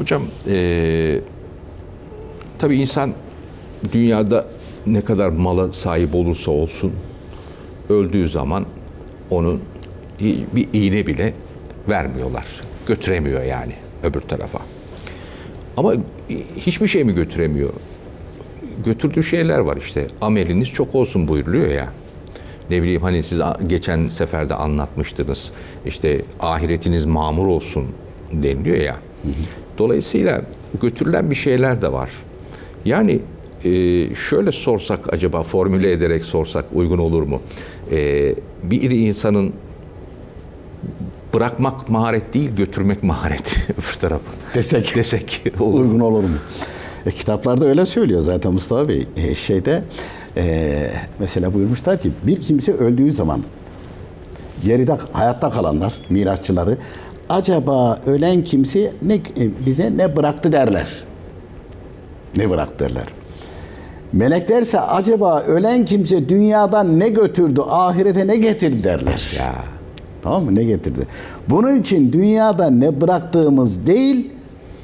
Hocam, eee tabii insan dünyada ne kadar mala sahip olursa olsun öldüğü zaman onun bir iğne bile vermiyorlar. Götüremiyor yani öbür tarafa. Ama hiçbir şey mi götüremiyor? Götürdüğü şeyler var işte. Ameliniz çok olsun buyuruluyor ya. Ne bileyim hani siz geçen seferde anlatmıştınız. İşte ahiretiniz mamur olsun deniliyor ya. Dolayısıyla götürülen bir şeyler de var. Yani e, şöyle sorsak acaba formüle ederek sorsak uygun olur mu? E, bir insanın bırakmak maharet değil, götürmek maharet öbür tarafa. Desek. Desek olur. Uygun olur mu? E, kitaplarda öyle söylüyor zaten Mustafa Bey. E, şeyde e, mesela buyurmuşlar ki bir kimse öldüğü zaman geride hayatta kalanlar, mirasçıları acaba ölen kimse ne e, bize ne bıraktı derler. Ne bıraktı derler. Meleklerse acaba ölen kimse dünyadan ne götürdü, ahirete ne getirdi derler. Ya Tamam mı? Ne getirdi? Bunun için dünyada ne bıraktığımız değil,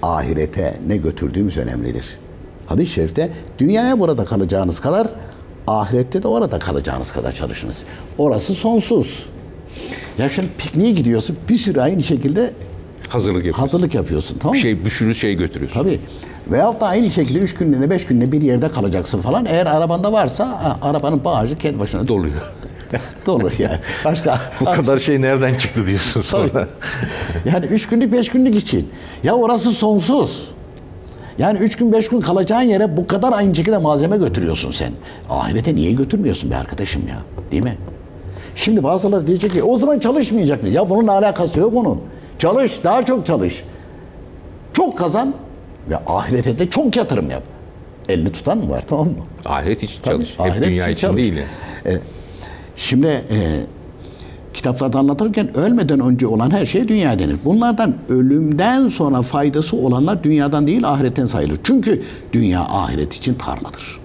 ahirete ne götürdüğümüz önemlidir. Hadis-i şerifte dünyaya burada kalacağınız kadar ahirette de orada kalacağınız kadar çalışınız. Orası sonsuz. Ya şimdi pikniğe gidiyorsun bir sürü aynı şekilde hazırlık yapıyorsun. hazırlık yapıyorsun tamam Bir mı? şey, bir sürü şey götürüyorsun. Tabii. Veyahut da aynı şekilde üç günlüğüne, beş günlüğüne bir yerde kalacaksın falan. Eğer arabanda varsa ha, arabanın bagajı kendi başına dolu. Doluyor. dolu yani. Başka, Bu kadar şey nereden çıktı diyorsun sonra. Tabii. Yani üç günlük beş günlük için. Ya orası sonsuz. Yani üç gün beş gün kalacağın yere bu kadar aynı şekilde malzeme götürüyorsun sen. Ahirete niye götürmüyorsun be arkadaşım ya? Değil mi? Şimdi bazıları diyecek ki o zaman çalışmayacak mı? Ya bunun alakası yok onun. Çalış, daha çok çalış. Çok kazan ve ahirete de çok yatırım yap. Elini tutan mı var tamam mı? Ahiret için Tabii, çalış. Hep ahiret dünya için için çalış. değil. yani. Şimdi e, kitaplarda anlatırken ölmeden önce olan her şey dünya denir. Bunlardan ölümden sonra faydası olanlar dünyadan değil ahiretten sayılır. Çünkü dünya ahiret için tarladır.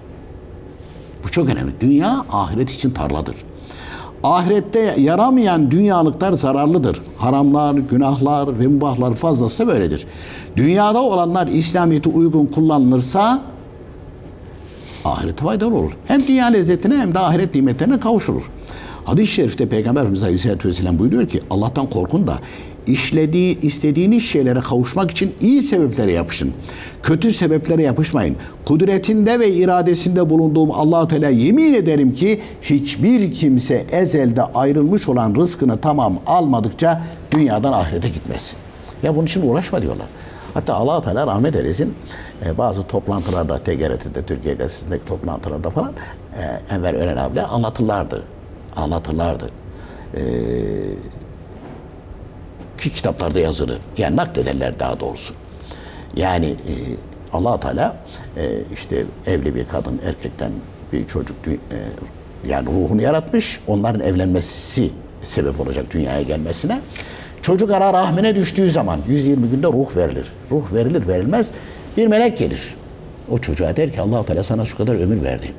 Bu çok önemli. Dünya ahiret için tarladır. Ahirette yaramayan dünyalıklar zararlıdır. Haramlar, günahlar ve mubahlar fazlası da böyledir. Dünyada olanlar İslamiyet'e uygun kullanılırsa ahirete faydalı olur. Hem dünya lezzetine hem de ahiret nimetlerine kavuşulur. Hadis-i şerifte Peygamber Efendimiz Aleyhisselatü Vesselam buyuruyor ki Allah'tan korkun da işlediği, istediğiniz şeylere kavuşmak için iyi sebeplere yapışın. Kötü sebeplere yapışmayın. Kudretinde ve iradesinde bulunduğum Allahu Teala yemin ederim ki hiçbir kimse ezelde ayrılmış olan rızkını tamam almadıkça dünyadan ahirete gitmez. Ya bunun için uğraşma diyorlar. Hatta allah Teala rahmet eylesin e, bazı toplantılarda TGRT'de, Türkiye Gazetesi'ndeki toplantılarda falan e, Enver Ören abiler anlatırlardı. Anlatırlardı. E, ki kitaplarda yazılı. Yani naklederler daha doğrusu. Yani e, allah Teala e, işte evli bir kadın erkekten bir çocuk e, yani ruhunu yaratmış. Onların evlenmesi sebep olacak dünyaya gelmesine. Çocuk ara rahmine düştüğü zaman 120 günde ruh verilir. Ruh verilir verilmez bir melek gelir. O çocuğa der ki allah Teala sana şu kadar ömür verdi.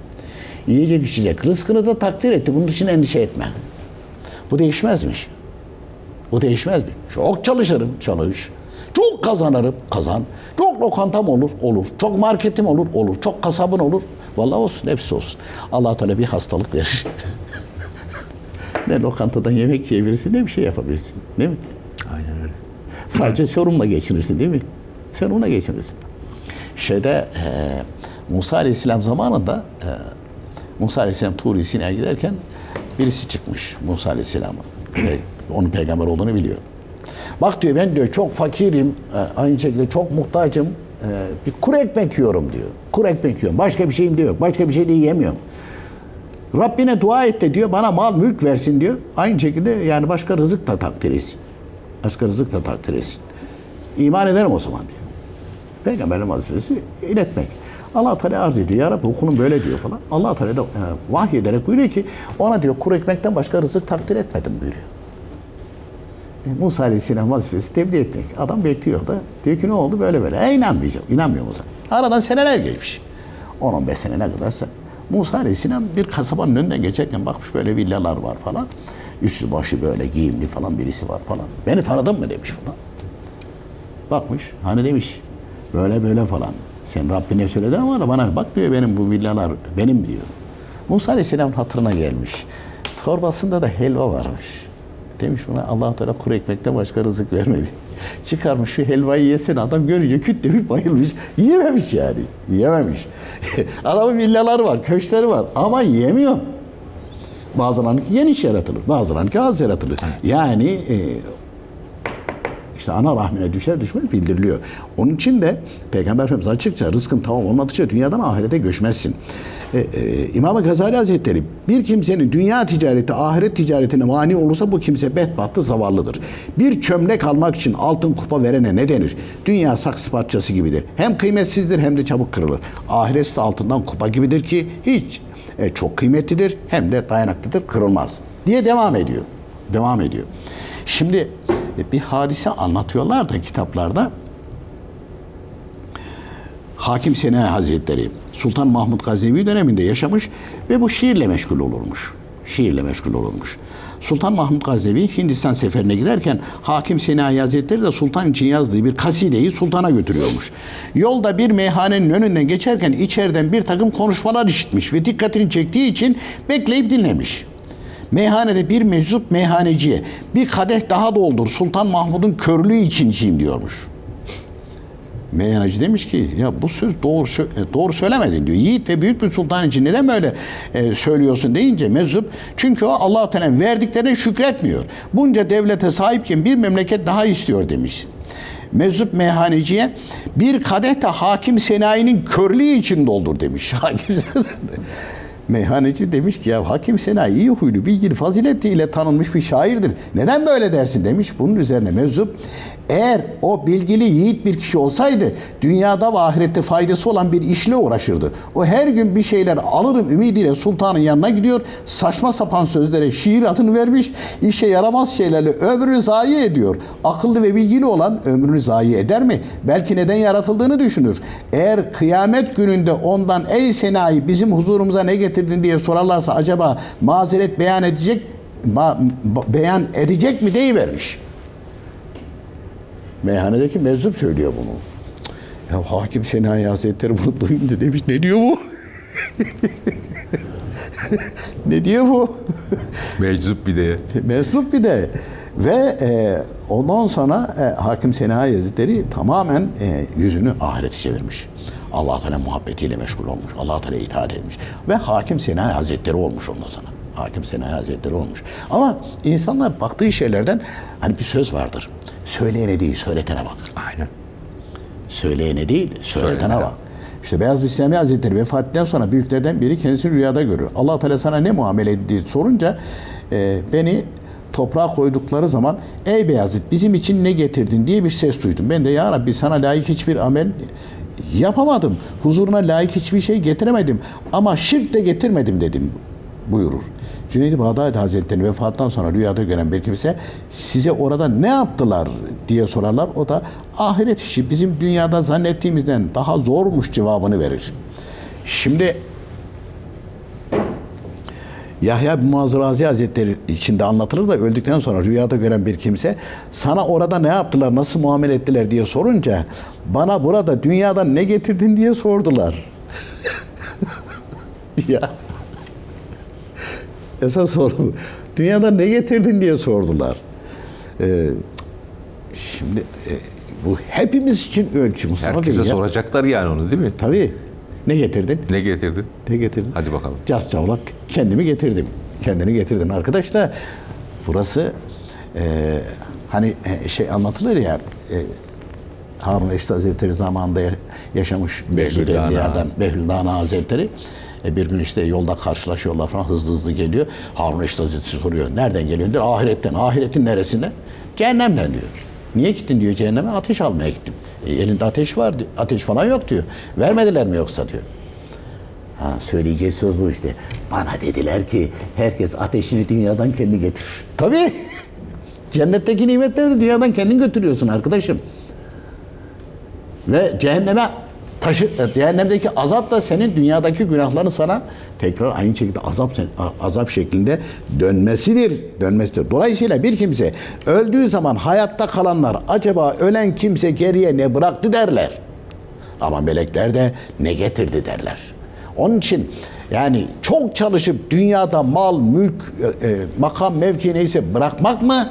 Yiyecek içecek. Rızkını da takdir etti. Bunun için endişe etme. Bu değişmezmiş. Bu değişmez mi? Çok çalışırım, çalış. Çok kazanırım, kazan. Çok lokantam olur, olur. Çok marketim olur, olur. Çok kasabın olur. Vallahi olsun, hepsi olsun. allah Teala bir hastalık verir. ne lokantadan yemek yiyebilirsin, ne bir şey yapabilirsin. Değil mi? Aynen öyle. Sadece sorunla geçirirsin değil mi? Sen ona geçirirsin. Şeyde e, Musa Aleyhisselam zamanında e, Musa Aleyhisselam Tur-i Sina'ya giderken birisi çıkmış Musa Aleyhisselam'a. Ve onun peygamber olduğunu biliyor. Bak diyor ben diyor çok fakirim, e, aynı şekilde çok muhtacım. e, bir kuru ekmek yiyorum diyor. Kuru ekmek yiyorum. Başka bir şeyim de yok. Başka bir şey de yiyemiyorum. Rabbine dua et de diyor bana mal mülk versin diyor. Aynı şekilde yani başka rızık da takdir etsin. Başka rızık da takdir etsin. İman ederim o zaman diyor. Peygamberin vazifesi iletmek. Allah Teala arz ediyor. Ya Rabbi okulun böyle diyor falan. Allah Teala da e, vahiy ederek buyuruyor ki ona diyor kuru ekmekten başka rızık takdir etmedim buyuruyor. E, Musa Aleyhisselam vazifesi tebliğ etmek. Adam bekliyor da. Diyor ki ne oldu böyle böyle. E inanmayacağım. İnanmıyor Musa. Aradan seneler geçmiş. 10-15 sene ne kadarsa. Musa Aleyhisselam bir kasabanın önünden geçerken bakmış böyle villalar var falan. Üstü başı böyle giyimli falan birisi var falan. Beni tanıdın mı demiş falan. Bakmış hani demiş böyle böyle falan. Sen Rabbine söyledin ama da bana bak diyor benim bu villalar benim diyor. Musa Aleyhisselam'ın hatırına gelmiş. Torbasında da helva varmış. Demiş buna allah Teala kuru ekmekten başka rızık vermedi. Çıkarmış şu helvayı yesin adam görünce küt demiş bayılmış. Yiyememiş yani. Yiyememiş. Adamın villaları var, köşkleri var ama yemiyor. Bazılarınınki geniş yaratılır, bazılarınınki az yaratılır. Yani e, işte ana rahmine düşer düşmez bildiriliyor. Onun için de Peygamber Efendimiz açıkça rızkın tamam olmadıkça dünyadan ahirete göçmezsin. Ee, e, İmam-ı Gazali Hazretleri bir kimsenin dünya ticareti ahiret ticaretine mani olursa bu kimse bedbahtı zavallıdır. Bir çömlek almak için altın kupa verene ne denir? Dünya saksı parçası gibidir. Hem kıymetsizdir hem de çabuk kırılır. Ahiret altından kupa gibidir ki hiç e, çok kıymetlidir hem de dayanıklıdır kırılmaz diye devam ediyor. Devam ediyor. Şimdi e, bir hadise anlatıyorlar da kitaplarda. Hakim Sena Hazretleri Sultan Mahmud Gazevi döneminde yaşamış ve bu şiirle meşgul olurmuş. Şiirle meşgul olurmuş. Sultan Mahmud Gazevi Hindistan seferine giderken Hakim Sena Hazretleri de sultan için yazdığı bir kasideyi sultana götürüyormuş. Yolda bir meyhanenin önünden geçerken içeriden bir takım konuşmalar işitmiş ve dikkatini çektiği için bekleyip dinlemiş. Meyhanede bir meczup meyhaneciye bir kadeh daha doldur Sultan Mahmud'un körlüğü için içeyim diyormuş. Meyhaneci demiş ki ya bu söz doğru e, doğru söylemedin diyor. Yiğit ve büyük bir sultan için neden böyle e, söylüyorsun deyince meczup çünkü o Allah Teala verdiklerine şükretmiyor. Bunca devlete sahipken bir memleket daha istiyor demiş. Meczup meyhaneciye bir kadeh de hakim senayinin körlüğü için doldur demiş. Hakim Meyhaneci demiş ki ya Hakim Sena iyi huylu, bilgili, faziletiyle tanınmış bir şairdir. Neden böyle dersin demiş. Bunun üzerine meczup eğer o bilgili yiğit bir kişi olsaydı dünyada ve ahirette faydası olan bir işle uğraşırdı. O her gün bir şeyler alırım ümidiyle sultanın yanına gidiyor. Saçma sapan sözlere şiir adını vermiş. işe yaramaz şeylerle ömrünü zayi ediyor. Akıllı ve bilgili olan ömrünü zayi eder mi? Belki neden yaratıldığını düşünür. Eğer kıyamet gününde ondan ey senayi bizim huzurumuza ne getirdin diye sorarlarsa acaba mazeret beyan edecek beyan edecek mi deyivermiş. Meyhanedeki meczup söylüyor bunu. Ya hakim Senayi Hazretleri bunu duyunca demiş ne diyor bu? ne diyor bu? Meczup bir de. Meczup bir de. Ve e, ondan sonra e, Hakim Senayi Hazretleri tamamen e, yüzünü ahirete çevirmiş. Allah Teala muhabbetiyle meşgul olmuş. Allah Teala itaat etmiş. Ve Hakim Senayi Hazretleri olmuş ondan sonra. Hakim Senayi Hazretleri olmuş. Ama insanlar baktığı şeylerden hani bir söz vardır. Söyleyene değil, söyletene bakır. Aynen. Söyleyene değil, söyletene Söyletene. bak. İşte Beyaz Bistami Hazretleri vefat ettikten sonra büyüklerden biri kendisini rüyada görür. allah Teala sana ne muamele etti sorunca e, beni toprağa koydukları zaman ey Beyazıt bizim için ne getirdin diye bir ses duydum. Ben de ya Rabbi sana layık hiçbir amel yapamadım. Huzuruna layık hiçbir şey getiremedim. Ama şirk de getirmedim dedim buyurur. Cüneyd-i Bağdadi Hazretleri'nin vefatından sonra rüyada gören bir kimse size orada ne yaptılar diye sorarlar. O da ahiret işi bizim dünyada zannettiğimizden daha zormuş cevabını verir. Şimdi Yahya bin Muaz Razi Hazretleri içinde anlatılır da öldükten sonra rüyada gören bir kimse sana orada ne yaptılar, nasıl muamele ettiler diye sorunca bana burada dünyadan ne getirdin diye sordular. ya esas soru dünyadan ne getirdin diye sordular. Ee, şimdi e, bu hepimiz için ölçü Mustafa Herkese soracaklar yani onu değil mi? Tabii. Ne getirdin? Ne getirdin? Ne getirdin? Hadi bakalım. Cas çavlak kendimi getirdim. Kendini getirdin. Arkadaş da burası e, hani e, şey anlatılır ya e, Harun Reşit Hazretleri zamanında ya- yaşamış Behlül Dana. Behlül Dana Hazretleri e, bir gün işte yolda karşılaşıyorlar falan hızlı hızlı geliyor. Harun Reşit Hazretleri soruyor. Nereden geliyorsun? Diyor, ahiretten. Ahiretin neresinde? Cehennemden diyor. Niye gittin diyor cehenneme? Ateş almaya gittim. E, elinde ateş var. Ateş falan yok diyor. Vermediler mi yoksa diyor. Ha, söyleyeceği söz bu işte. Bana dediler ki herkes ateşini dünyadan kendi getirir. Tabii. Cennetteki nimetleri de dünyadan kendin götürüyorsun arkadaşım. Ve cehenneme taşı, e, cehennemdeki azap da senin dünyadaki günahlarını sana tekrar aynı şekilde azap azap şeklinde dönmesidir. Dönmesidir. Dolayısıyla bir kimse öldüğü zaman hayatta kalanlar acaba ölen kimse geriye ne bıraktı derler. Ama melekler de ne getirdi derler. Onun için yani çok çalışıp dünyada mal, mülk, e, e, makam, mevki neyse bırakmak mı?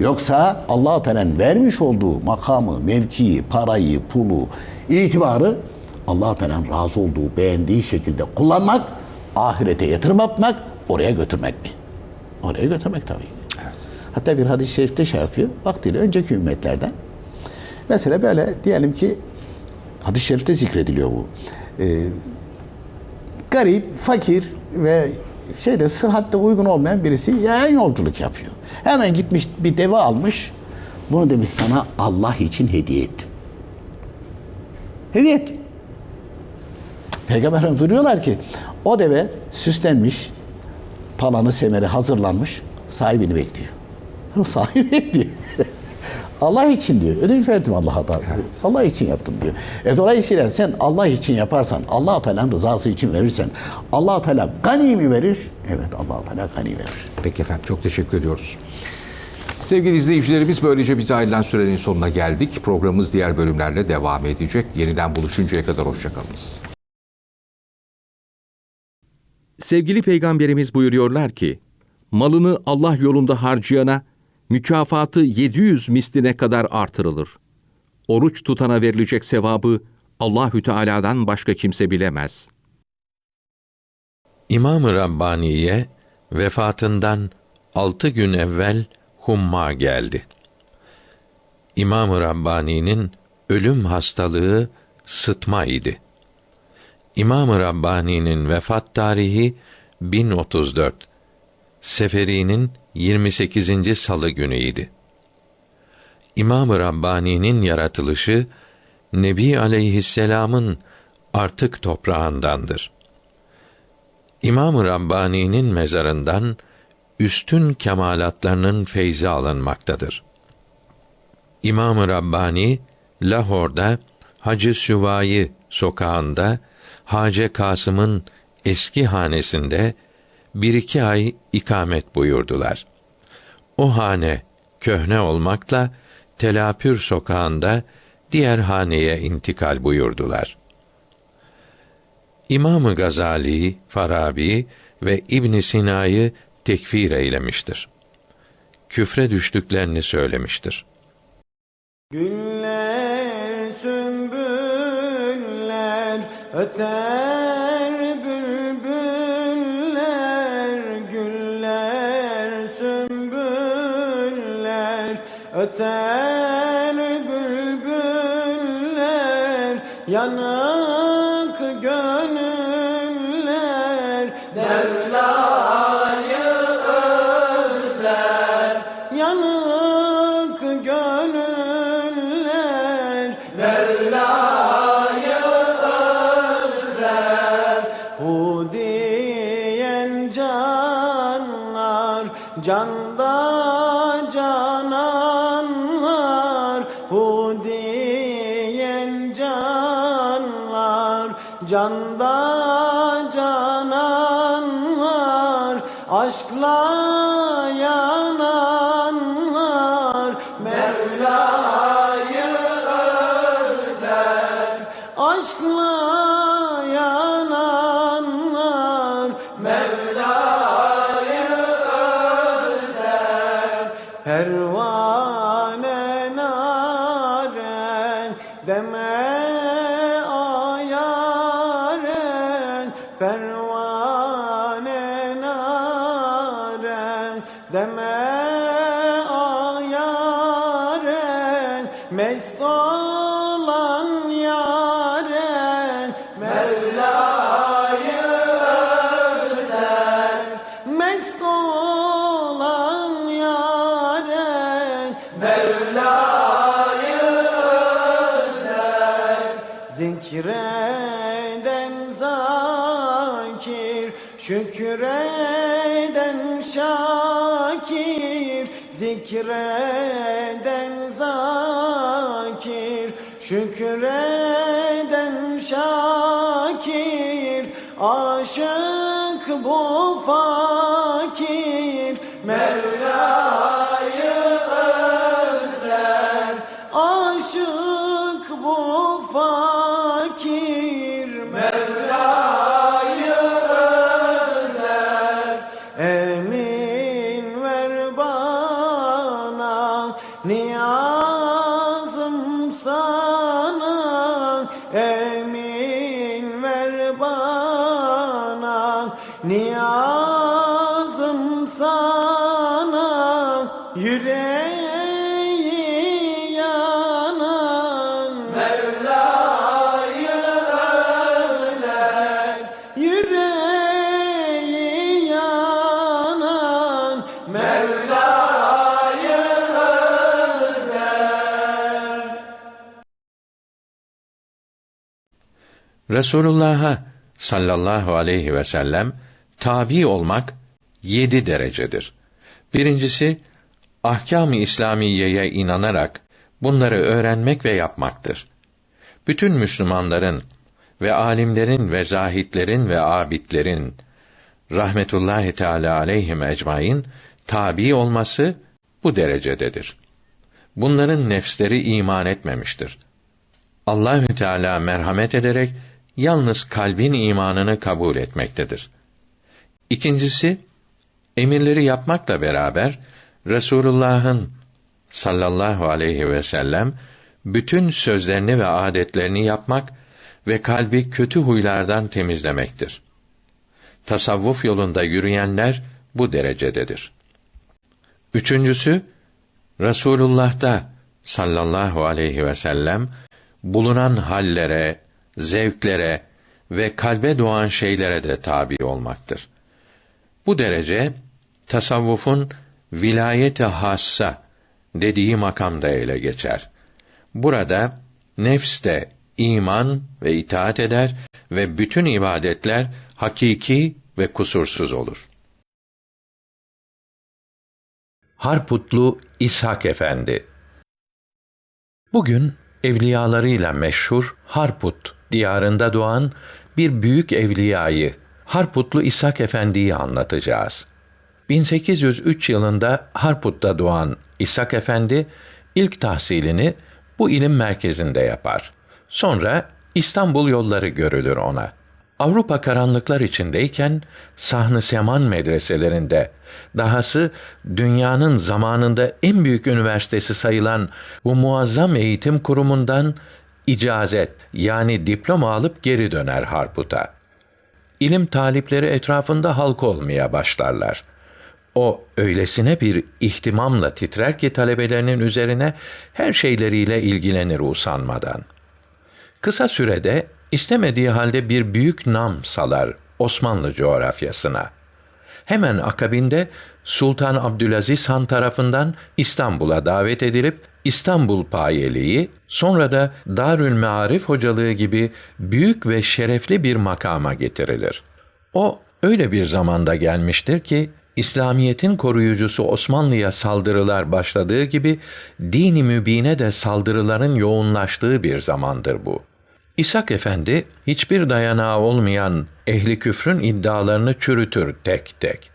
Yoksa allah Teala'nın vermiş olduğu makamı, mevkiyi, parayı, pulu, itibarı allah Teala'nın razı olduğu, beğendiği şekilde kullanmak, ahirete yatırım yapmak, oraya götürmek mi? Oraya götürmek tabii. Hatta bir hadis-i şerifte şey yapıyor. Vaktiyle önceki ümmetlerden Mesela böyle diyelim ki hadis-i şerifte zikrediliyor bu. Ee, garip, fakir ve şeyde sıhhatte uygun olmayan birisi yayan yolculuk yapıyor. Hemen gitmiş bir deve almış. Bunu demiş sana Allah için hediye ettim. Hediye ettim. Peygamberimiz buyuruyorlar ki o deve süslenmiş, palanı semeri hazırlanmış, sahibini bekliyor. Sahibi bekliyor. Allah için diyor. Ödünç verdim Allah'a Teala. Allah için yaptım diyor. E dolayısıyla sen Allah için yaparsan, Allah Teala'nın rızası için verirsen, Allah Teala gani mi verir? Evet Allah Teala gani verir. Peki efendim çok teşekkür ediyoruz. Sevgili izleyicilerimiz böylece bize ayrılan sürenin sonuna geldik. Programımız diğer bölümlerle devam edecek. Yeniden buluşuncaya kadar hoşçakalınız. Sevgili peygamberimiz buyuruyorlar ki, malını Allah yolunda harcayana mükafatı 700 misline kadar artırılır. Oruç tutana verilecek sevabı Allahü Teala'dan başka kimse bilemez. İmam-ı Rabbani'ye vefatından altı gün evvel humma geldi. İmam-ı Rabbani'nin ölüm hastalığı sıtma idi. İmam-ı Rabbani'nin vefat tarihi 1034. Seferi'nin 28. salı günüydi. İmam-ı Rabbani'nin yaratılışı Nebi aleyhisselamın artık toprağındandır. İmam-ı Rabbani'nin mezarından üstün kemalatlarının feyzi alınmaktadır. İmam-ı Rabbani Lahor'da Hacı Süvayi sokağında Hace Kasım'ın eski hanesinde bir iki ay ikamet buyurdular. O hane köhne olmakla Telapür sokağında diğer haneye intikal buyurdular. İmam-ı Gazali, Farabi ve İbn Sina'yı tekfir eylemiştir. Küfre düştüklerini söylemiştir. Güller sümbüller öter bülbüller Güller sümbüller öter bülbüller Yanık Aşkla şükreden şakir, zikreden zakir, şükreden şakir, aşık bu fakir, Mevla'yı Resulullah'a sallallahu aleyhi ve sellem tabi olmak yedi derecedir. Birincisi, ahkâm-ı İslamiyeye inanarak bunları öğrenmek ve yapmaktır. Bütün Müslümanların ve alimlerin ve zahitlerin ve abidlerin rahmetullahi teala aleyhim ecmaîn tabi olması bu derecededir. Bunların nefsleri iman etmemiştir. Allahü Teala merhamet ederek yalnız kalbin imanını kabul etmektedir. İkincisi, emirleri yapmakla beraber Resulullah'ın sallallahu aleyhi ve sellem bütün sözlerini ve adetlerini yapmak ve kalbi kötü huylardan temizlemektir. Tasavvuf yolunda yürüyenler bu derecededir. Üçüncüsü, Resulullah'ta sallallahu aleyhi ve sellem bulunan hallere, zevklere ve kalbe doğan şeylere de tabi olmaktır. Bu derece tasavvufun vilayeti hassa dediği makamda ele geçer. Burada nefs de iman ve itaat eder ve bütün ibadetler hakiki ve kusursuz olur. Harputlu İshak Efendi Bugün evliyalarıyla meşhur Harput diyarında doğan bir büyük evliyayı Harputlu İshak Efendi'yi anlatacağız. 1803 yılında Harput'ta doğan İshak Efendi ilk tahsilini bu ilim merkezinde yapar. Sonra İstanbul yolları görülür ona. Avrupa karanlıklar içindeyken Sahn-ı Seman medreselerinde, dahası dünyanın zamanında en büyük üniversitesi sayılan bu muazzam eğitim kurumundan icazet yani diploma alıp geri döner Harput'a. İlim talipleri etrafında halk olmaya başlarlar. O öylesine bir ihtimamla titrer ki talebelerinin üzerine her şeyleriyle ilgilenir usanmadan. Kısa sürede istemediği halde bir büyük nam salar Osmanlı coğrafyasına. Hemen akabinde Sultan Abdülaziz Han tarafından İstanbul'a davet edilip İstanbul payeliği, sonra da Darül Mearif hocalığı gibi büyük ve şerefli bir makama getirilir. O öyle bir zamanda gelmiştir ki İslamiyetin koruyucusu Osmanlı'ya saldırılar başladığı gibi dini mübine de saldırıların yoğunlaştığı bir zamandır bu. İshak Efendi hiçbir dayanağı olmayan ehli küfrün iddialarını çürütür tek tek.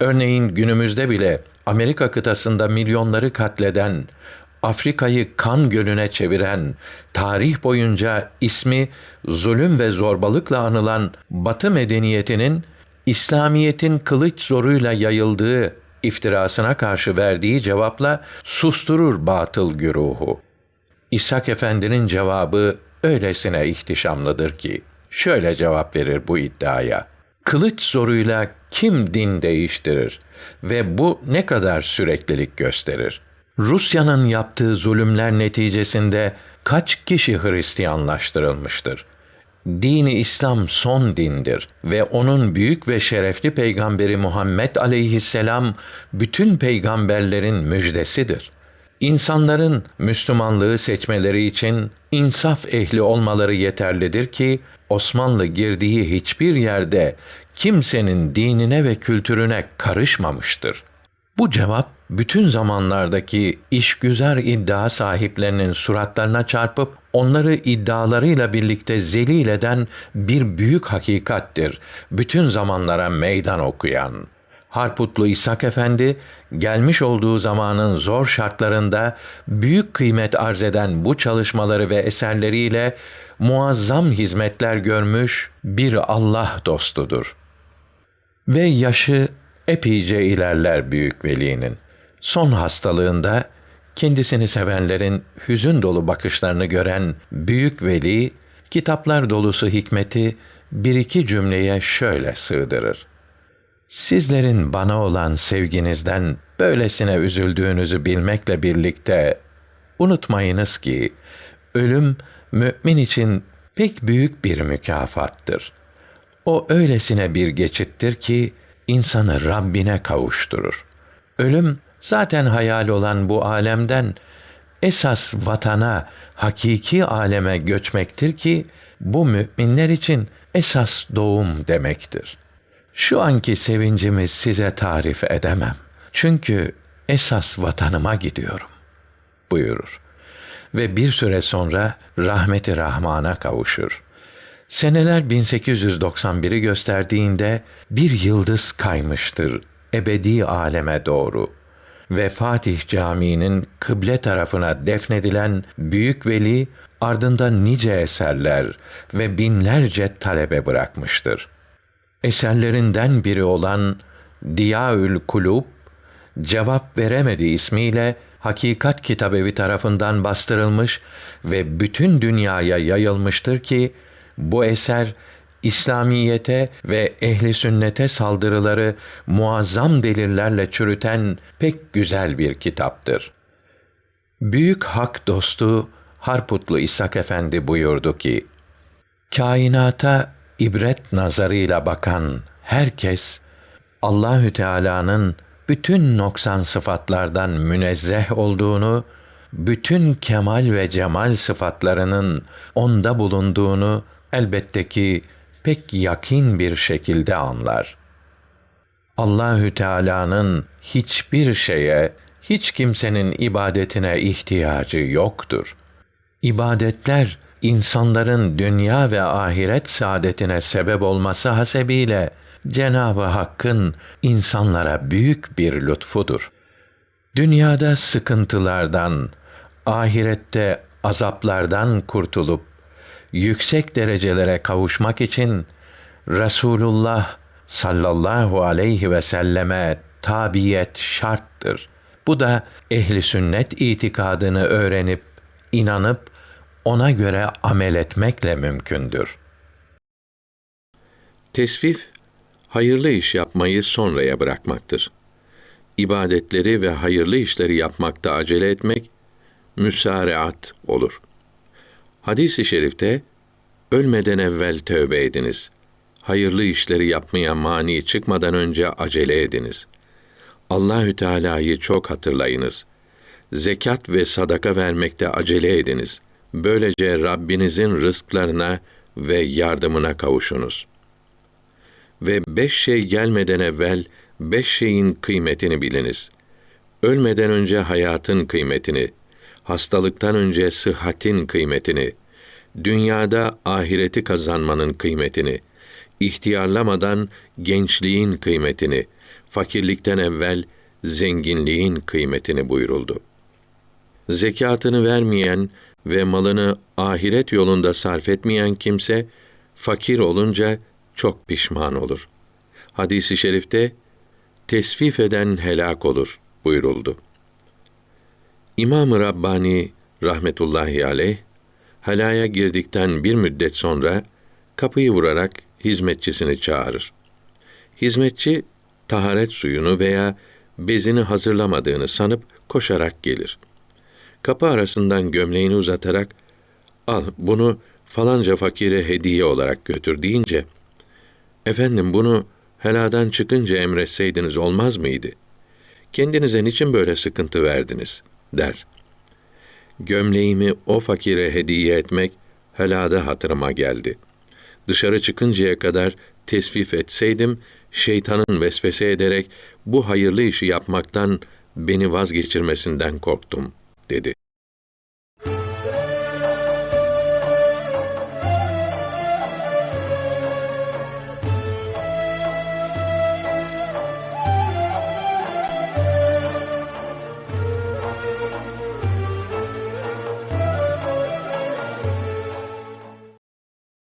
Örneğin günümüzde bile Amerika kıtasında milyonları katleden, Afrika'yı kan gölüne çeviren, tarih boyunca ismi zulüm ve zorbalıkla anılan Batı medeniyetinin İslamiyetin kılıç zoruyla yayıldığı iftirasına karşı verdiği cevapla susturur batıl güruhu. İshak Efendi'nin cevabı öylesine ihtişamlıdır ki şöyle cevap verir bu iddiaya. Kılıç zoruyla kim din değiştirir ve bu ne kadar süreklilik gösterir? Rusya'nın yaptığı zulümler neticesinde kaç kişi Hristiyanlaştırılmıştır? Dini İslam son dindir ve onun büyük ve şerefli peygamberi Muhammed aleyhisselam bütün peygamberlerin müjdesidir. İnsanların Müslümanlığı seçmeleri için insaf ehli olmaları yeterlidir ki Osmanlı girdiği hiçbir yerde kimsenin dinine ve kültürüne karışmamıştır. Bu cevap bütün zamanlardaki işgüzar iddia sahiplerinin suratlarına çarpıp onları iddialarıyla birlikte zelil eden bir büyük hakikattir. Bütün zamanlara meydan okuyan. Harputlu İshak Efendi gelmiş olduğu zamanın zor şartlarında büyük kıymet arz eden bu çalışmaları ve eserleriyle muazzam hizmetler görmüş bir Allah dostudur. Ve yaşı epeyce ilerler büyük velinin. Son hastalığında kendisini sevenlerin hüzün dolu bakışlarını gören büyük veli kitaplar dolusu hikmeti bir iki cümleye şöyle sığdırır. Sizlerin bana olan sevginizden böylesine üzüldüğünüzü bilmekle birlikte unutmayınız ki ölüm mümin için pek büyük bir mükafattır. O öylesine bir geçittir ki insanı Rabbine kavuşturur. Ölüm zaten hayal olan bu alemden esas vatana, hakiki aleme göçmektir ki bu müminler için esas doğum demektir. Şu anki sevincimi size tarif edemem. Çünkü esas vatanıma gidiyorum buyurur. Ve bir süre sonra rahmeti Rahman'a kavuşur. Seneler 1891'i gösterdiğinde bir yıldız kaymıştır ebedi aleme doğru ve Fatih Camii'nin kıble tarafına defnedilen büyük veli ardında nice eserler ve binlerce talebe bırakmıştır. Eserlerinden biri olan Diyaül Kulub, Cevap Veremedi ismiyle Hakikat Kitabevi tarafından bastırılmış ve bütün dünyaya yayılmıştır ki bu eser İslamiyete ve ehli sünnete saldırıları muazzam delillerle çürüten pek güzel bir kitaptır. Büyük hak dostu Harputlu İshak Efendi buyurdu ki, Kainata ibret nazarıyla bakan herkes Allahü Teala'nın bütün noksan sıfatlardan münezzeh olduğunu, bütün kemal ve cemal sıfatlarının onda bulunduğunu elbette ki pek yakin bir şekilde anlar. Allahü Teala'nın hiçbir şeye, hiç kimsenin ibadetine ihtiyacı yoktur. İbadetler insanların dünya ve ahiret saadetine sebep olması hasebiyle Cenabı Hakk'ın insanlara büyük bir lütfudur. Dünyada sıkıntılardan, ahirette azaplardan kurtulup yüksek derecelere kavuşmak için Resulullah sallallahu aleyhi ve selleme tabiyet şarttır. Bu da ehli sünnet itikadını öğrenip inanıp ona göre amel etmekle mümkündür. Tesvif, hayırlı iş yapmayı sonraya bırakmaktır. İbadetleri ve hayırlı işleri yapmakta acele etmek, müsareat olur. Hadis-i şerifte, ölmeden evvel tövbe ediniz. Hayırlı işleri yapmaya mani çıkmadan önce acele ediniz. Allahü Teala'yı çok hatırlayınız. Zekat ve sadaka vermekte acele ediniz. Böylece Rabbinizin rızklarına ve yardımına kavuşunuz.'' ve beş şey gelmeden evvel beş şeyin kıymetini biliniz. Ölmeden önce hayatın kıymetini, hastalıktan önce sıhhatin kıymetini, dünyada ahireti kazanmanın kıymetini, ihtiyarlamadan gençliğin kıymetini, fakirlikten evvel zenginliğin kıymetini buyuruldu. Zekatını vermeyen ve malını ahiret yolunda sarf etmeyen kimse fakir olunca çok pişman olur. Hadisi şerifte tesvif eden helak olur buyuruldu. İmam-ı Rabbani rahmetullahi aleyh halaya girdikten bir müddet sonra kapıyı vurarak hizmetçisini çağırır. Hizmetçi taharet suyunu veya bezini hazırlamadığını sanıp koşarak gelir kapı arasından gömleğini uzatarak al bunu falanca fakire hediye olarak götür deyince efendim bunu heladan çıkınca emretseydiniz olmaz mıydı? Kendinize niçin böyle sıkıntı verdiniz?" der. Gömleğimi o fakire hediye etmek helada hatırıma geldi. Dışarı çıkıncaya kadar tesvif etseydim, şeytanın vesvese ederek bu hayırlı işi yapmaktan beni vazgeçirmesinden korktum, dedi.